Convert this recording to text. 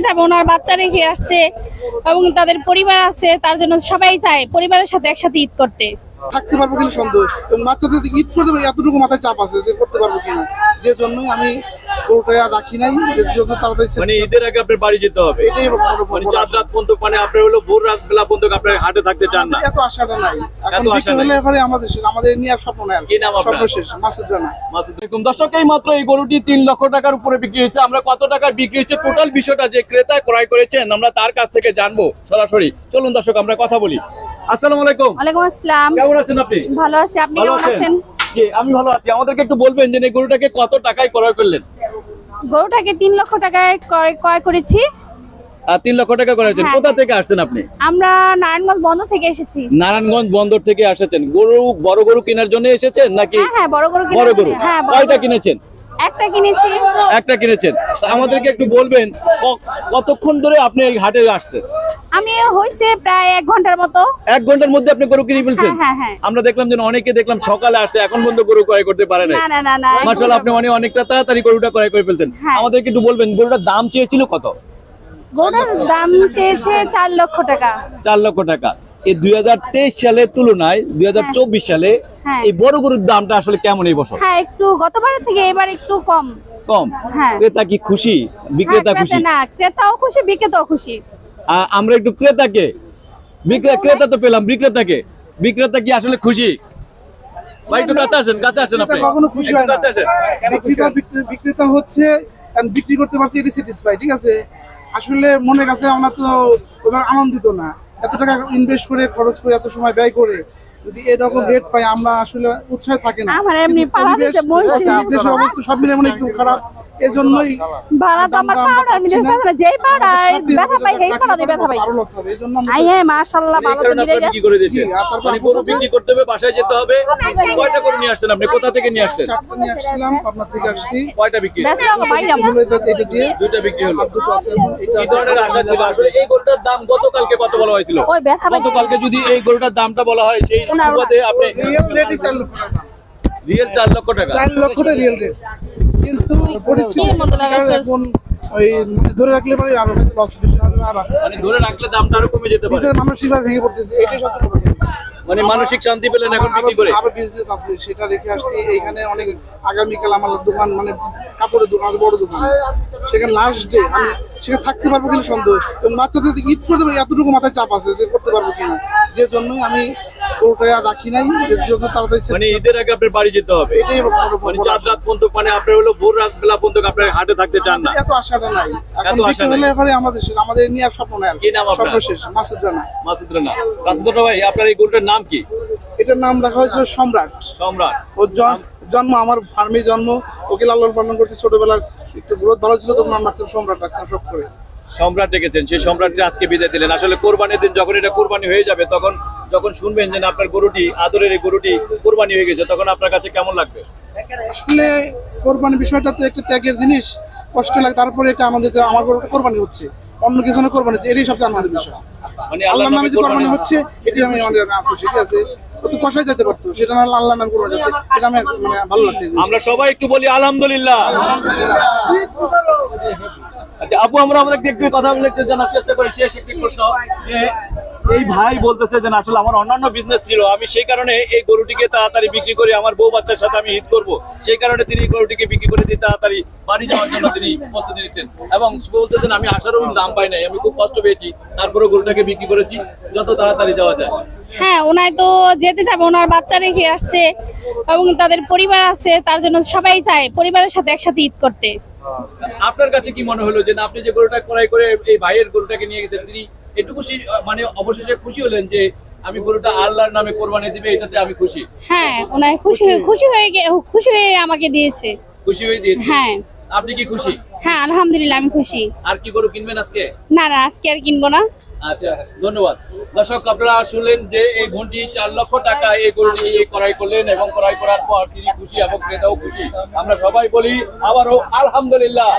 যেতে যাবে, ওনার বাচ্চা রেখে আসছে এবং তাদের পরিবার আছে, তার জন্য সবাই চায় পরিবারের সাথে একসাথে ঈদ করতে। থাকতে পারব কিনা সন্দেহ? বাচ্চাদের ঈদ করতে পারি এতটুকু মাথায় চাপ আছে যে করতে পারব কিনা? যে জন্যই আমি গরুটা আর রাখি নাই যত তাড়াতাড়ি মানে ঈদের আগে আপনার বাড়ি যেতে হবে। এটাই মানে চাঁদ রাত পর্যন্ত মানে আপনার হলো ভোর রাত বেলা পর্যন্ত আপনার হাটে থাকতে চান না। এত আশাটা নাই। এত আশা নাই। এবারে আমাদের আমাদের নিয়ে আর স্বপ্ন নাই কি নাম আপনার? স্বপ্ন শেষ মাসুদ রানা। মাসুদুম দর্শক এই মাত্র এই গরুটি তিন লক্ষ টাকার উপরে বিক্রি হয়েছে। আমরা কত টাকার বিক্রি হয়েছে? টোটাল বিষয়টা যে ক্রেতা ক্রয় করেছেন আমরা তার কাছ থেকে জানব সরাসরি। চলুন দর্শক আমরা কথা বলি। আসসালামু আলাইকুম। ওয়ালাইকুম আসসালাম। কেমন আছেন আপনি? ভালো আছি। আপনি কেমন আছেন? জি আমি ভালো আছি। আমাদেরকে একটু বলবেন যে এই গরুটাকে কত টাকায় ক্রয় করলেন? গরুটাকে তিন লক্ষ টাকায় ক্রয় করেছি। তিন লক্ষ টাকা করেছেন। হ্যাঁ। কোথা থেকে আসছেন আপনি? আমরা নারায়ণগঞ্জ বন্দর থেকে এসেছি। নারায়ণগঞ্জ বন্দর থেকে এসেছেন। গরু বড় গরু কেনার জন্য এসেছেন নাকি হ্যাঁ হ্যাঁ বড় গরু বড় গরু? হ্যাঁ কয়টা গরু। কিনেছেন? একটা কিনেছি একটা কিনেছেন। আমাদেরকে একটু বলবেন কতক্ষণ ধরে আপনি এই হাটে আসছেন? আমি হইছে প্রায় এক ঘণ্টার মতো। এক ঘণ্টার মধ্যে আপনি গরু কিনে ফেলছেন? হ্যাঁ, হ্যাঁ, হ্যাঁ। আমরা দেখলাম যে অনেকে দেখলাম সকালে আসছে এখন পর্যন্ত গরু ক্রয় করতে পারে না না না না না মার্শাল আপনি অনেক অনেকটা তাড়াতাড়ি গরুটা ক্রয় করে ফেলছেন। আমাদেরকে একটু বলবেন গরুটার দাম চেয়েছিল কত? গরুটার দাম চেয়েছে চার লক্ষ টাকা। চার লক্ষ টাকা। এই দুই হাজার তেইশ সালের তুলনায় দুই হাজার চব্বিশ সালে। এই বড় গরুর দামটা আসলে কেমন এই বছর? হ্যাঁ একটু গতবারের থেকে এবার একটু কম। কম? হ্যাঁ। ক্রেতা কি খুশি? হ্যাঁ, বিক্রেতা খুশি? না ক্রেতাও খুশি বিক্রেতাও খুশি। আমরা একটু ক্রেতাকে। বিক্রে- ক্রেতা তো পেলাম বিক্রেতাকে। বিক্রেতা কি আসলে খুশি? ভাই একটু কাছে আসেন কাছে আসেন আপনি। কখনো খুশি হয় না কাছে আসেন। বিক্রেতা বিক্রেতা হচ্ছে and বিক্রি করতে পারছি এটা স্যাটিসফাই ঠিক আছে? আসলে মনে কাছে আমরা তো আনন্দিত না। এত টাকা ইনভেস্ট করে খরচ করে এত সময় ব্যয় করে যদি এরকম রেট পাই আমরা আসলে উৎসাহ থাকে না। আমার এমনি পাড়া অবস্থা সব মিলে মনে একটু খারাপ। এজন্যই ভাড়া তো আমার পাড়া আমি না। দেখছি না, যেই দিন ব্যথা পাই সেই টাকা ব্যথা পাই আই হ্যাঁ মাশাআল্লাহ ভালো তো মিলে আপনারা বিক্রি করে তারপর মানে গরু? বিক্রি করতে হবে বাসায় যেতে হবে। কয়টা গরু নিয়ে আসছেন আপনি? কোথা থেকে নিয়ে আসছেন? চারটা নিয়ে আসছিলাম পাবনা থেকে আসছি। কয়টা বিক্রি? ব্যস্ত এটা- দিয়ে দুইটা বিক্রি হলো। কি ধরনের আশা ছিল? আসলে এই গরুটার দাম গতকালকে কত বলা হয়েছিল? ওই ব্যথা গতকালকে যদি এই গরুটার দামটা বলা হয় সেই সুবাদে আপনি রিয়েল রেটই লক্ষ টাকা। রিয়েল চার লক্ষ টাকা। চার লক্ষটা রিয়েল রেট কিন্তু পরিস্থিতি? এখন ওই মানে ধরে রাখলে পরে আরও হয়তো লস বেশি হবে আর মানে ধরে রাখলে দামটা আরও কমে যেতে পারে। মানসিকভাবে ভেঙে পড়তেছে এটাই সবচেয়ে বড় মানে মানসিক শান্তি পেলেন এখন বিক্রি করে। আরও বিজনেস আছে সেটা রেখে আসছি। এইখানে অনেক আগামীকাল আমার দোকান মানে কাপড়ের দোকান আছে বড় দোকান। সেখানে লাস্ট ডে আমি সেখানে থাকতে পারব কিনা সন্দেহ। এবং বাচ্চাদের যদি ঈদ করতে পারি এতটুকু মাথায় চাপ আছে যে করতে পারব কিনা। যে জন্যই আমি গরুটা রাখি নাই যত তাড়াতাড়ি মানে ঈদের আগে আপনার বাড়ি যেতে হবে। এটাই মানে চাঁদ রাত পর্যন্ত মানে আপনার হলো ভোর রাত বেলা পর্যন্ত আপনার হাটে থাকতে চান না। এত আশাটা নাই। এত আশা নাই। এবারে আমাদের আমাদের নিয়ে আর স্বপ্ন নাই কি নাম আপনার? স্বপ্ন শেষ মাসুদ রানা মাসুদ রানা রাতুদা ভাই আপনার এই গরুটার নাম কি? এটার নাম রাখা হয়েছে সম্রাট। সম্রাট। ওর জন্ম আমার ফার্মে জন্ম। ওকে লালন পালন করছে ছোটবেলার একটু গ্রোথ ভালো ছিল তখন রাখছিলাম সম্রাট রাখছিলাম সব করে। সম্রাট ডেকেছেন সেই সম্রাটকে আজকে বিদায় দিলেন। আসলে কোরবানির দিন যখন এটা কোরবানি হয়ে যাবে তখন যখন শুনবেন যে আপনার গরুটি আদরের এই গরুটি কোরবানি হয়ে গেছে তখন আপনার কাছে কেমন লাগবে? আসলে কোরবানি বিষয়টা তো একটু ত্যাগের জিনিস কষ্ট লাগে তারপরে এটা আমাদের আমার গরুটা কোরবানি হচ্ছে অন্য কিছু না কোরবানি হচ্ছে এটাই সবচেয়ে আনন্দের বিষয়। মানে আল্লাহর নামে যে কোরবানি হচ্ছে এটি আমি অনেক খুশি ঠিক আছে? কষাই যেতে পারতো সেটা না হলে আল্লাহর নামে কোরবানি যাচ্ছে এটা আমি মানে ভালো লাগছে আমরা সবাই একটু বলি আলহামদুলিল্লাহ। আপু, আমরা আমরা একটু কথা একটু জানার চেষ্টা করি। শেষ একটি প্রশ্ন। এই ভাই বলতেছে যে আসলে আমার অন্যান্য বিজনেস ছিল। আমি সেই কারণে এই গরুটিকে তাড়াতাড়ি বিক্রি করে আমার বউ বাচ্চার সাথে আমি ঈদ করব। সেই কারণে তিনি গরুটিকে বিক্রি করে দিয়ে তাড়াতাড়ি বাড়ি যাওয়ার জন্য তিনি প্রস্তুতি নিচ্ছেন। এবং বলতেছেন আমি আসারও দাম পাই নাই, আমি খুব কষ্ট পেয়েছি। তারপরে গরুটাকে বিক্রি করেছি, যত তাড়াতাড়ি যাওয়া যায়। হ্যাঁ ওনায় তো যেতে যাবে ওনার বাচ্চা রেখে আসছে এবং তাদের পরিবার আছে, তার জন্য সবাই চায় পরিবারের সাথে একসাথে ঈদ করতে। আপনার কাছে কি মনে হলো যে না আপনি যে গরুটা ক্রয় করে এই ভাইয়ের গরুটাকে নিয়ে গেছেন তিনি এটুকু মানে অবশেষে খুশি হলেন যে আমি গরুটা আল্লাহর নামে কোরবানি দিবে এটাতে আমি খুশি? হ্যাঁ ওনায় খুশি খুশি হয়ে খুশি হয়ে আমাকে দিয়েছে। খুশি হয়ে দিয়েছে? হ্যাঁ। আপনি কি খুশি? হ্যাঁ আলহামদুলিল্লাহ আমি খুশি। আর কি গরু কিনবেন আজকে? না না আজকে আর কিনবো না। আচ্ছা ধন্যবাদ। শুনলেন যে এই ভন্টি চার লক্ষ টাকা করলেন এবং করার পর খুশি খুশি। আমরা সবাই বলি, আবারও আলহামদুলিল্লাহ।